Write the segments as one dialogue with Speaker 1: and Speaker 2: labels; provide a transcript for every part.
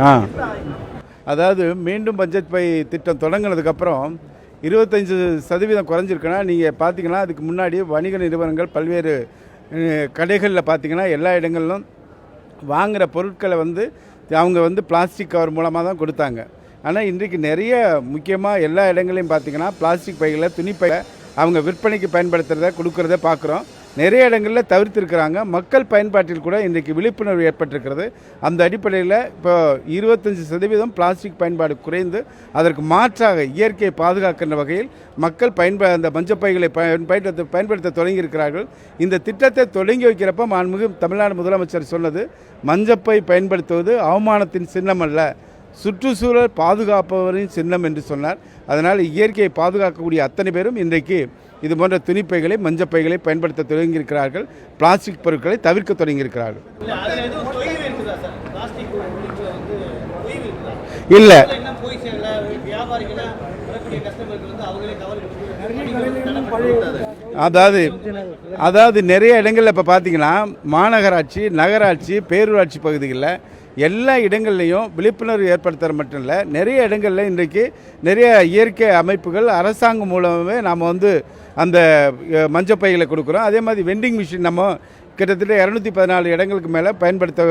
Speaker 1: ஆ. அதாவது மீண்டும் budget by திட்டம் தொடங்கினதுக்கப்புறம் இருபத்தஞ்சு சதவீதம் குறைஞ்சிருக்குன்னா நீங்கள் பார்த்தீங்கன்னா அதுக்கு முன்னாடி வணிக நிறுவனங்கள் பல்வேறு கடைகளில் பார்த்தீங்கன்னா எல்லா இடங்களிலும் வாங்குகிற பொருட்களை வந்து அவங்க வந்து பிளாஸ்டிக் கவர் மூலமாக தான் கொடுத்தாங்க. ஆனால் இன்றைக்கு நிறைய முக்கியமாக எல்லா இடங்களையும் பார்த்தீங்கன்னா பிளாஸ்டிக் பைகளை துணிப்பைகளை அவங்க விற்பனைக்கு பயன்படுத்துகிறத கொடுக்குறத பார்க்குறோம் நிறைய இடங்களில் தவிர்த்திருக்கிறாங்க. மக்கள் பயன்பாட்டில் கூட இன்றைக்கு விழிப்புணர்வு ஏற்பட்டிருக்கிறது. அந்த அடிப்படையில் இப்போ இருபத்தஞ்சி சதவீதம் பிளாஸ்டிக் பயன்பாடு குறைந்து அதற்கு மாற்றாக இயற்கையை பாதுகாக்கின்ற வகையில் மக்கள் பயன்ப அந்த மஞ்சப்பைகளை பயன் பயன்படுத்த பயன்படுத்த தொடங்கியிருக்கிறார்கள். இந்த திட்டத்தை தொடங்கி வைக்கிறப்ப மாண்புமிகு தமிழ்நாடு முதலமைச்சர் சொன்னது மஞ்சப்பை பயன்படுத்துவது அவமானத்தின் சின்னம் அல்ல சுற்றுச்சூழல் பாதுகாப்பவரின் சின்னம் என்று சொன்னார். அதனால் இயற்கையை பாதுகாக்கக்கூடிய அத்தனை பேரும் இன்றைக்கு இது போன்ற துணிப்பைகளை மஞ்சப்பைகளை பயன்படுத்த தொடங்கியிருக்கிறார்கள். பிளாஸ்டிக் பொருட்களை தவிர்க்க தொடங்கியிருக்கிறார்கள்.
Speaker 2: இல்லை. வியாபாரிகளை
Speaker 1: அதாவது அதாவது நிறைய இடங்களில் இப்போ பார்த்தீங்கன்னா மாநகராட்சி நகராட்சி பேரூராட்சி பகுதிகளில் எல்லா இடங்கள்லையும் விழிப்புணர்வு ஏற்படுத்துகிற மட்டும் இல்லை நிறைய இடங்களில் இன்றைக்கு நிறைய இயற்கை அமைப்புகள் அரசாங்கம் மூலமே நாம் வந்து அந்த மஞ்சப்பைகளை கொடுக்குறோம். அதே மாதிரி வெண்டிங் மிஷின் நம்ம கிட்டத்தட்ட இரநூத்தி பதினாலு இடங்களுக்கு மேலே பயன்படுத்த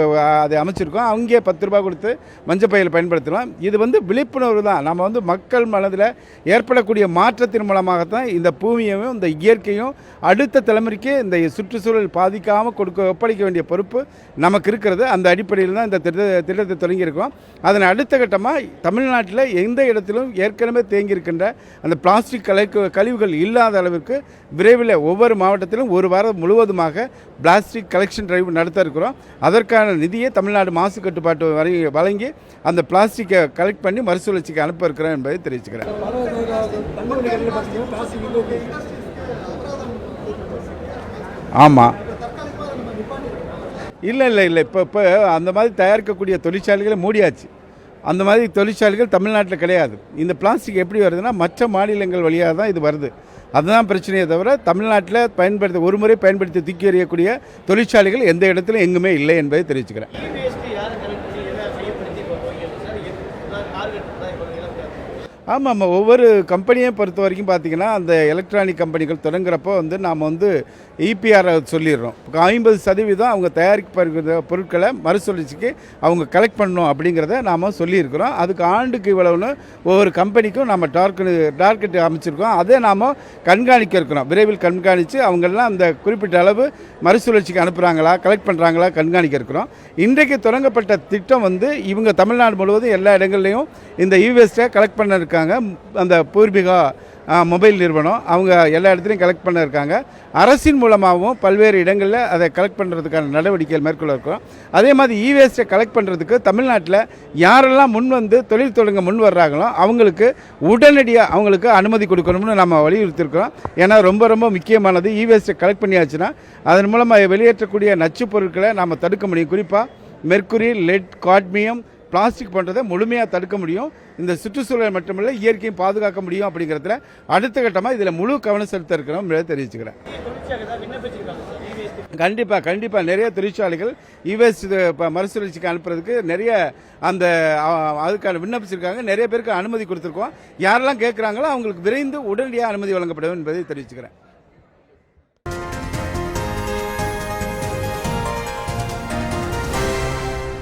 Speaker 1: அதை அமைச்சிருக்கோம். அங்கே பத்து ரூபா கொடுத்து மஞ்சப்பையில் பயன்படுத்தலாம் இது வந்து விழிப்புணர்வு தான். நம்ம வந்து மக்கள் மனதில் ஏற்படக்கூடிய மாற்றத்தின் மூலமாகத்தான் இந்த பூமியையும் இந்த இயற்கையும் அடுத்த தலைமுறைக்கு இந்த சுற்றுச்சூழல் பாதிக்காமல் கொடுக்க ஒப்படைக்க வேண்டிய பொறுப்பு நமக்கு இருக்கிறது. அந்த அடிப்படையில் தான் இந்த திட்ட திட்டத்தை தொடங்கியிருக்கோம். அதன் அடுத்த கட்டமாக தமிழ்நாட்டில் எந்த இடத்திலும் ஏற்கனவே தேங்கியிருக்கின்ற அந்த பிளாஸ்டிக் கலை கழிவுகள் இல்லாத அளவிற்கு விரைவில் ஒவ்வொரு மாவட்டத்திலும் ஒரு வாரம் முழுவதுமாக பிளாஸ்டிக் கலெக்ஷன் டிரைவ் நடத்த இருக்கிறோம். அதற்கான நிதியை தமிழ்நாடு மாசு கட்டுப்பாட்டு வரை வழங்கி அந்த பிளாஸ்டிக்கை கலெக்ட் பண்ணி மறுசுழற்சிக்கு அனுப்ப இருக்கிறோம் என்பதை தெரிவிச்சுக்கிறேன். ஆமாம் இல்லை இல்லை இல்லை. இப்போ இப்போ அந்த மாதிரி தயாரிக்கக்கூடிய தொழிற்சாலைகளை மூடியாச்சு. அந்த மாதிரி தொழிற்சாலைகள் தமிழ்நாட்டில் கிடையாது. இந்த பிளாஸ்டிக் எப்படி வருதுன்னா மற்ற மாநிலங்கள் வழியாக தான் இது வருது. அதுதான் பிரச்சனையே தவிர தமிழ்நாட்டில் பயன்படுத்த ஒரு முறை பயன்படுத்தி தூக்கி எறியக்கூடிய தொழிற்சாலைகள் எந்த இடத்துலையும் எங்குமே இல்லை என்பதை தெரிவிச்சுக்கிறேன்
Speaker 2: இ வேஸ்ட் யாரும் கலெக்ட் பண்ணி எல்லாம் செய்யப்படுத்தி இப்போ போய்கிறது சார் டார்கெட் தான் இப்போ இலக்கு
Speaker 1: ஆமாம் ஆமாம் ஒவ்வொரு கம்பெனியை பொறுத்த வரைக்கும் பார்த்தீங்கன்னா அந்த எலக்ட்ரானிக் கம்பெனிகள் தொடங்குறப்போ வந்து நாம் வந்து இபிஆர் சொல்லிடுறோம். ஐம்பது சதவீதம் அவங்க தயாரிக்கப்படுகிற பொருட்களை மறுசுழற்சிக்கு அவங்க கலெக்ட் பண்ணணும் அப்படிங்கிறத நாம் சொல்லியிருக்கிறோம். அதுக்கு ஆண்டுக்கு இவ்வளவுன்னு ஒவ்வொரு கம்பெனிக்கும் நம்ம டார்கெட் டார்கெட் அமைச்சிருக்கோம். அதை நாம் கண்காணிக்க இருக்கிறோம். விரைவில் கண்காணித்து அவங்கெல்லாம் அந்த குறிப்பிட்ட அளவு மறுசுழற்சிக்கு அனுப்புகிறாங்களா கலெக்ட் பண்ணுறாங்களா கண்காணிக்க இருக்கிறோம். இன்றைக்கு தொடங்கப்பட்ட திட்டம் வந்து இவங்க தமிழ்நாடு முழுவதும் எல்லா இடங்கள்லையும் இந்த இவேஸ்ட்டை கலெக்ட் பண்ண இருக்காங்க. அந்த பூர்விகா மொபைல் நிறுவனம் அவங்க எல்லா இடத்துலையும் கலெக்ட் பண்ண இருக்காங்க. அரசின் மூலமாகவும் பல்வேறு இடங்களில் அதை கலெக்ட் பண்ணுறதுக்கான நடவடிக்கைகள் மேற்கொள்ள இருக்கிறோம். அதே மாதிரி இ வேஸ்ட்டை கலெக்ட் பண்ணுறதுக்கு தமிழ்நாட்டில் யாரெல்லாம் முன் வந்து தொழில் தொடங்க முன் வர்றாங்களோ அவங்களுக்கு உடனடியாக அவங்களுக்கு அனுமதி கொடுக்கணும்னு நம்ம வலியுறுத்திருக்கிறோம் ஏன்னா ரொம்ப ரொம்ப முக்கியமானது இ வேஸ்ட்டை கலெக்ட் பண்ணியாச்சுன்னா அதன் மூலமாக வெளியேற்றக்கூடிய நச்சுப் பொருட்களை நாம் தடுக்க முடியும். குறிப்பாக மெர்க்குரி லெட் காட்மியம் பிளாஸ்டிக் பண்ணுறதை முழுமையாக தடுக்க முடியும். இந்த சுற்றுச்சூழல் மட்டுமல்ல இயற்கையும் பாதுகாக்க முடியும் அப்படிங்கிறதுல அடுத்த கட்டமாக இதில் முழு கவனம் செலுத்த இருக்கிறோம் என்பதை தெரிவிச்சுக்கிறேன். கண்டிப்பாக கண்டிப்பாக நிறைய தொழிற்சாலைகள் இவெஸ்ட் இப்போ மறுசுழற்சிக்கு அனுப்புறதுக்கு நிறைய அந்த அதுக்கான விண்ணப்பிச்சிருக்காங்க. நிறைய பேருக்கு அனுமதி கொடுத்துருக்கோம். யாரெல்லாம் கேட்குறாங்களோ அவங்களுக்கு விரைந்து உடனடியாக அனுமதி வழங்கப்படும் என்பதை தெரிவிச்சுக்கிறேன்.